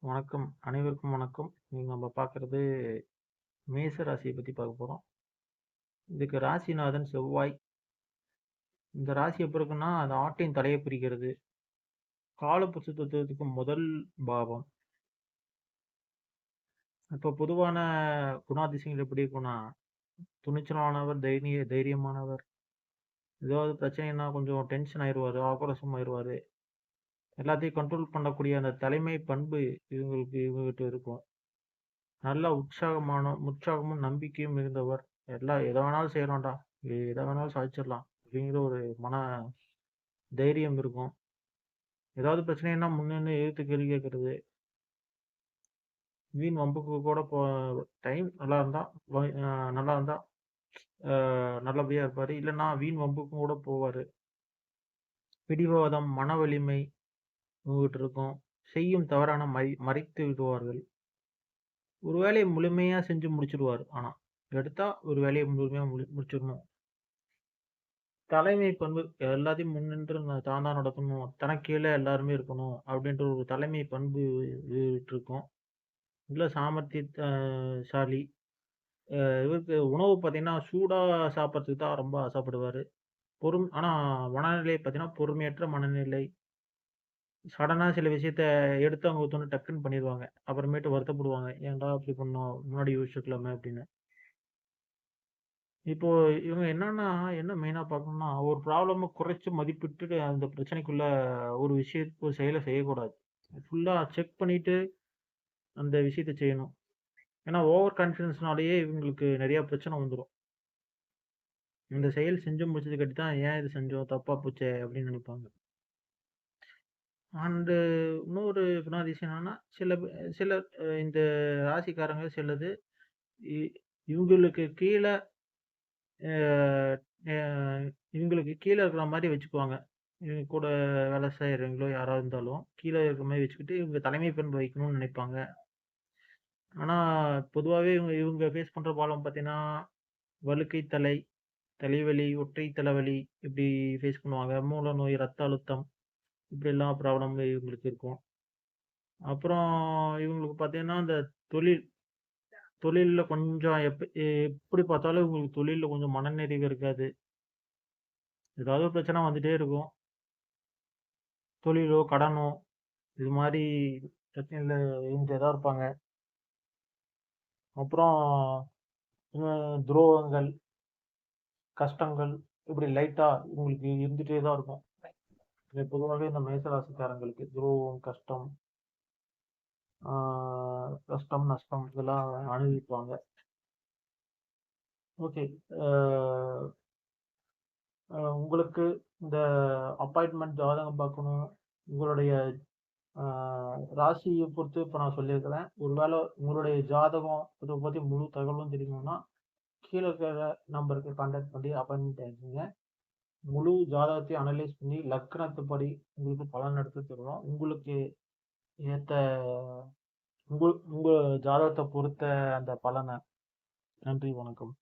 வணக்கம். அனைவருக்கும் வணக்கம். நீங்கள் நம்ம பார்க்குறது மேச ராசியை பத்தி பார்க்க போறோம். இதுக்கு ராசிநாதன் செவ்வாய். இந்த ராசி எப்ப இருக்குன்னா, அது ஆட்டின் தலையை பிரிக்கிறது. காலபுருஷ தத்துவத்துக்கு முதல் பாவம். இப்போ பொதுவான குணாதிசயங்கள் எப்படி இருக்கும்னா, துணிச்சலானவர், தைரிய தைரியமானவர். ஏதாவது பிரச்சனைன்னா கொஞ்சம் டென்ஷன் ஆயிடுவார் ஆக்ரோஷம் ஆயிருவாரு. எல்லாத்தையும் கண்ட்ரோல் பண்ணக்கூடிய அந்த தலைமை பண்பு இவங்களுக்கு இவங்ககிட்ட இருக்கும். நல்லா உற்சாகமான உற்சாகமும், நம்பிக்கையும் இருந்தவர் எல்லாம் எதை வேணாலும் செய்யலாம்டா. எதை வேணாலும் சாதிச்சிடலாம். அப்படிங்கிற ஒரு மன தைரியம் இருக்கும். ஏதாவது பிரச்சனைன்னா முன்னே எதிர்த்து கேள்வி கேட்கறது. வீண் வம்புக்கு கூட போ டைம் நல்லா இருந்தா, நல்லா இருந்தா, நல்லபடியா இருப்பாரு. இல்லைன்னா வீண் வம்புக்கும் கூட போவாரு. பிடிவாதம், மன வலிமை உங்ககிட்ட இருக்கும். செய்யும் தவறான மறை மறைத்து விடுவார்கள். ஒரு வேலையை முழுமையாக செஞ்சு முடிச்சிடுவார் ஆனால் எடுத்தால் ஒரு வேலையை முழுமையாக முடி முடிச்சிடணும். தலைமை பண்பு எல்லாத்தையும் முன்னின்று தான் தான் நடக்கணும். தனக்கு கீழே எல்லாருமே இருக்கணும். அப்படின்ற ஒரு தலைமை பண்பு இருக்கும். நல்ல சாமர்த்தியசாலி இவருக்கு உணவு பார்த்தீங்கன்னா, சூடாக சாப்பிட்றதுக்கு தான் ரொம்ப ஆசைப்படுவார் பொறும் ஆனால் மனநிலை பார்த்தீங்கன்னா, பொறுமையற்ற மனநிலை. சடனாக சில விஷயத்த எடுத்து அவங்க ஒருத்தவங்க டக்குன்னு பண்ணிடுவாங்க அப்புறமேட்டு வருத்தப்படுவாங்க. ஏன்டா இப்படி பண்ணோம்? முன்னாடி யோசிச்சுக்கலாமே அப்படின்னு. இப்போ இவங்க என்னன்னா, என்ன மெயினா பார்க்கணும்னா, ஒரு ப்ராப்ளம குறைச்சு மதிப்பிட்டு அந்த பிரச்சனைக்குள்ள ஒரு விஷய ஒரு செயலை செய்யக்கூடாது. ஃபுல்லா செக் பண்ணிட்டு அந்த விஷயத்த செய்யணும். ஏன்னா ஓவர் கான்ஃபிடென்ஸ்னாலேயே இவங்களுக்கு நிறையா பிரச்சனை வந்துடும் இந்த செயல் செஞ்சு முடிச்சது கட்டி தான், ஏன் இது செஞ்சோம்? தப்பா போச்சே! அப்படின்னு நினைப்பாங்க. அண்டு இன்னொரு குணாதிசயம் என்னன்னா, சில பே சில இந்த ராசிக்காரங்க சிலது இ இவங்களுக்கு கீழே இவங்களுக்கு கீழே இருக்கிற மாதிரி வச்சுக்குவாங்க. இவங்க கூட வேலை செய்கிறவங்களோ யாராக இருந்தாலும், கீழே இருக்கிற மாதிரி வச்சுக்கிட்டு, இவங்க தலைமை பண்பு வைக்கணும்னு நினைப்பாங்க. ஆனால் பொதுவாகவே இவங்க இவங்க ஃபேஸ் பண்ணுற ப்ராப்ளம் பார்த்தீங்கன்னா, வழுக்கை தலை, தலைவலி, ஒற்றை தலைவலி இப்படி ஃபேஸ் பண்ணுவாங்க. மூல நோய், ரத்த அழுத்தம் இப்படிலாம் ப்ராப்ளம் இவங்களுக்கு இருக்கும். அப்புறம் இவங்களுக்கு பார்த்தீங்கன்னா, இந்த தொழில் தொழில்ல கொஞ்சம் எப் எப்படி பார்த்தாலும் இவங்களுக்கு தொழிலில் கொஞ்சம் மனநிறைவு இருக்காது. ஏதாவது ஒரு பிரச்சனை வந்துட்டே இருக்கும். தொழிலோ, கடனோ இது மாதிரி பிரச்சனையில் இருந்துட்டே தான் இருப்பாங்க. அப்புறம் துரோகங்கள், கஷ்டங்கள் இப்படி லைட்டா இவங்களுக்கு இருந்துகிட்டே தான் இருக்கும். இது இந்த மேசராசிக்காரங்களுக்கு துரோகம், கஷ்டம் கஷ்டம், நஷ்டம் இதெல்லாம் அனுபவிப்பாங்க. ஓகே. உங்களுக்கு இந்த அப்பாயின்மெண்ட் ஜாதகம் பார்க்கணும். உங்களுடைய ராசியை பொறுத்து இப்போ நான் சொல்லியிருக்கிறேன். ஒருவேளை உங்களுடைய ஜாதகம் இதை பற்றி முழு தகவலும் தெரியணும்னா, கீழே இருக்கிற நம்பருக்கு கான்டாக்ட் பண்ணி அப்பாயின்மெண்ட் எடுத்துங்க முழு ஜாதகத்தையும் அனலைஸ் பண்ணி லக்னத்துப்படி உங்களுக்கு பலன் எடுத்து தருவோம். உங்களுக்கு ஏத்த உங்கள் உங்க ஜாதகத்தை பொறுத்த அந்த பலனை நன்றி, வணக்கம்.